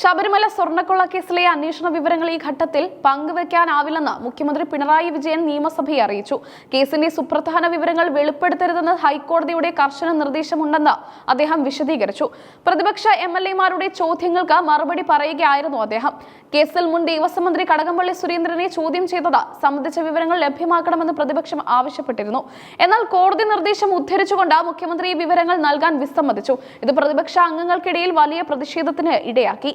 ശബരിമല സ്വർണക്കൊള്ള കേസിലെ അന്വേഷണ വിവരങ്ങൾ ഈ ഘട്ടത്തിൽ പങ്കുവെക്കാനാവില്ലെന്ന് മുഖ്യമന്ത്രി പിണറായി വിജയൻ നിയമസഭയെ അറിയിച്ചു. കേസിന്റെ സുപ്രധാന വിവരങ്ങൾ വെളിപ്പെടുത്തരുതെന്ന് ഹൈക്കോടതിയുടെ കർശന നിർദ്ദേശമുണ്ടെന്ന് അദ്ദേഹം വിശദീകരിച്ചു. പ്രതിപക്ഷ എം എൽ എമാരുടെ ചോദ്യങ്ങൾക്ക് മറുപടി പറയുകയായിരുന്നു അദ്ദേഹം. കേസിൽ മുൻ ദേവസ്വം മന്ത്രി കടകംപള്ളി സുരേന്ദ്രനെ ചോദ്യം ചെയ്തത് സംബന്ധിച്ച വിവരങ്ങൾ ലഭ്യമാക്കണമെന്ന് പ്രതിപക്ഷം ആവശ്യപ്പെട്ടിരുന്നു. എന്നാൽ കോടതി നിർദ്ദേശം ഉദ്ധരിച്ചുകൊണ്ട് മുഖ്യമന്ത്രി ഈ വിവരങ്ങൾ നൽകാൻ വിസമ്മതിച്ചു. ഇത് പ്രതിപക്ഷ അംഗങ്ങൾക്കിടയിൽ വലിയ പ്രതിഷേധത്തിന് ഇടയാക്കി.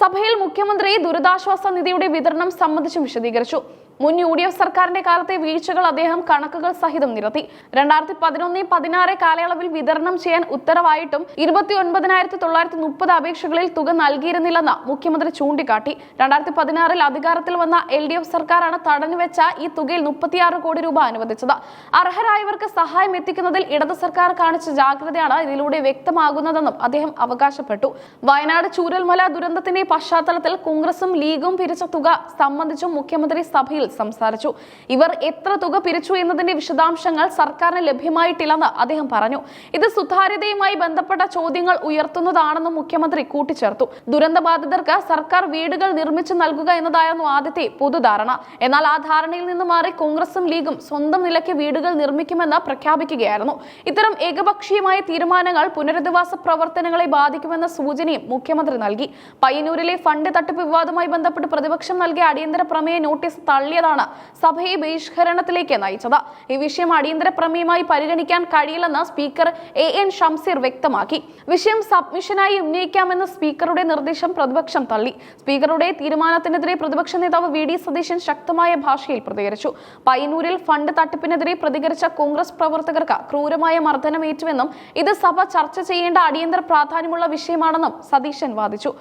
സഭയിൽ മുഖ്യമന്ത്രി ദുരിതാശ്വാസ നിധിയുടെ വിതരണം സംബന്ധിച്ച് വിശദീകരിച്ചു. മുൻ യു ഡി എഫ് സർക്കാരിന്റെ കാലത്തെ വീഴ്ചകൾ അദ്ദേഹം കണക്കുകൾ സഹിതം നിരത്തി. രണ്ടായിരത്തി പതിനൊന്ന് പതിനാറ് കാലയളവിൽ വിതരണം ചെയ്യാൻ ഉത്തരവായിട്ടും ഇരുപത്തി ഒൻപതിനായിരത്തി തൊള്ളായിരത്തി മുപ്പത് അപേക്ഷകളിൽ തുക നൽകിയിരുന്നില്ലെന്ന് മുഖ്യമന്ത്രി ചൂണ്ടിക്കാട്ടി. രണ്ടായിരത്തി പതിനാറിൽ അധികാരത്തിൽ വന്ന എൽ ഡി എഫ് സർക്കാരാണ് തടഞ്ഞുവെച്ച ഈ തുകയിൽ മുപ്പത്തിയാറ് കോടി രൂപ അനുവദിച്ചത്. അർഹരായവർക്ക് സഹായം എത്തിക്കുന്നതിൽ ഇടത് സർക്കാർ കാണിച്ച ജാഗ്രതയാണ് ഇതിലൂടെ വ്യക്തമാകുന്നതെന്നും അദ്ദേഹം അവകാശപ്പെട്ടു. വയനാട് ചൂരൽമല ദുരന്തത്തിന്റെ പശ്ചാത്തലത്തിൽ കോൺഗ്രസും ലീഗും പിരിച്ച തുക സംബന്ധിച്ചും മുഖ്യമന്ത്രി സഭയിൽ സംസാരിച്ചു. ഇവർ എത്ര തുക പിരിച്ചു എന്നതിന്റെ വിശദാംശങ്ങൾ സർക്കാരിന് ലഭ്യമായിട്ടില്ലെന്ന് അദ്ദേഹം പറഞ്ഞു. ഇത് സുതാര്യതയുമായി ബന്ധപ്പെട്ട ചോദ്യങ്ങൾ ഉയർത്തുന്നതാണെന്നും മുഖ്യമന്ത്രി കൂട്ടിച്ചേർത്തു. ദുരന്തബാധിതർക്ക് സർക്കാർ വീടുകൾ നിർമ്മിച്ചു നൽകുക എന്നതായിരുന്നു ആദ്യത്തെ പൊതുധാരണ. എന്നാൽ ആ ധാരണയിൽ നിന്ന് മാറി കോൺഗ്രസും ലീഗും സ്വന്തം നിലയ്ക്ക് വീടുകൾ നിർമ്മിക്കുമെന്ന് പ്രഖ്യാപിക്കുകയായിരുന്നു. ഇത്തരം ഏകപക്ഷീയമായ തീരുമാനങ്ങൾ പുനരധിവാസ പ്രവർത്തനങ്ങളെ ബാധിക്കുമെന്ന സൂചനയും മുഖ്യമന്ത്രി നൽകി. പയ്യന്നൂരിലെ ഫണ്ട് തട്ടിപ്പ് വിവാദവുമായി ബന്ധപ്പെട്ട് പ്രതിപക്ഷം നൽകിയ അടിയന്തര പ്രമേയ നോട്ടീസ് തള്ളിയതാണ് സഭയെ ബഹിഷ്കരണത്തിലേക്ക് നയിച്ചത്. ഈ വിഷയം അടിയന്തര പ്രമേയമായി പരിഗണിക്കാൻ കഴിയില്ലെന്ന് സ്പീക്കർ എ എൻ ഷംസീർ വ്യക്തമാക്കി. വിഷയം സബ്മിഷനായി ഉന്നയിക്കാമെന്ന സ്പീക്കറുടെ നിർദ്ദേശം പ്രതിപക്ഷം തള്ളി. സ്പീക്കറുടെ തീരുമാനത്തിനെതിരെ പ്രതിപക്ഷ നേതാവ് വി ഡി സതീശൻ ശക്തമായ ഭാഷയിൽ പ്രതികരിച്ചു. പയ്യന്നൂരിൽ ഫണ്ട് തട്ടിപ്പിനെതിരെ പ്രതികരിച്ച കോൺഗ്രസ് പ്രവർത്തകർക്ക് ക്രൂരമായ മർദ്ദനമേറ്റുവെന്നും ഇത് സഭ ചർച്ച ചെയ്യേണ്ട അടിയന്തര പ്രാധാന്യമുള്ള വിഷയമാണെന്നും സതീശൻ വാദിച്ചു.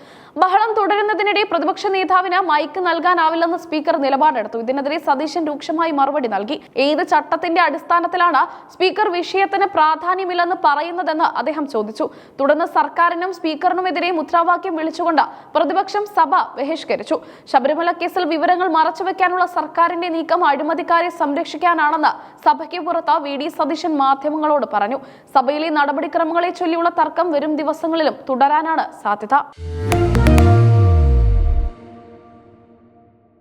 ബഹളം തുടരുന്നതിനിടെ പ്രതിപക്ഷ നേതാവിന് മൈക്ക് നൽകാനാവില്ലെന്ന് സ്പീക്കർ നിലപാടെടുത്തു. ഇതിനെതിരെ സതീശൻ രൂക്ഷമായി മറുപടി നൽകി. ഏത് ചട്ടത്തിന്റെ അടിസ്ഥാനത്തിലാണ് സ്പീക്കർ വിഷയത്തിന് പ്രാധാന്യമില്ലെന്ന് പറയുന്നതെന്ന് അദ്ദേഹം ചോദിച്ചു. തുടർന്ന് സർക്കാരിനും സ്പീക്കറിനുമെതിരെ മുദ്രാവാക്യം വിളിച്ചുകൊണ്ട് പ്രതിപക്ഷം സഭ ബഹിഷ്കരിച്ചു. ശബരിമല കേസിൽ വിവരങ്ങൾ മറച്ചുവെക്കാനുള്ള സർക്കാരിന്റെ നീക്കം അഴിമതിക്കാരെ സംരക്ഷിക്കാനാണെന്ന് സഭയ്ക്ക് പുറത്ത് വി. ഡി. സതീശൻ മാധ്യമങ്ങളോട് പറഞ്ഞു. സഭയിലെ നടപടിക്രമങ്ങളെ ചൊല്ലിയുള്ള തർക്കം വരും ദിവസങ്ങളിലും തുടരാനാണ് സാധ്യത.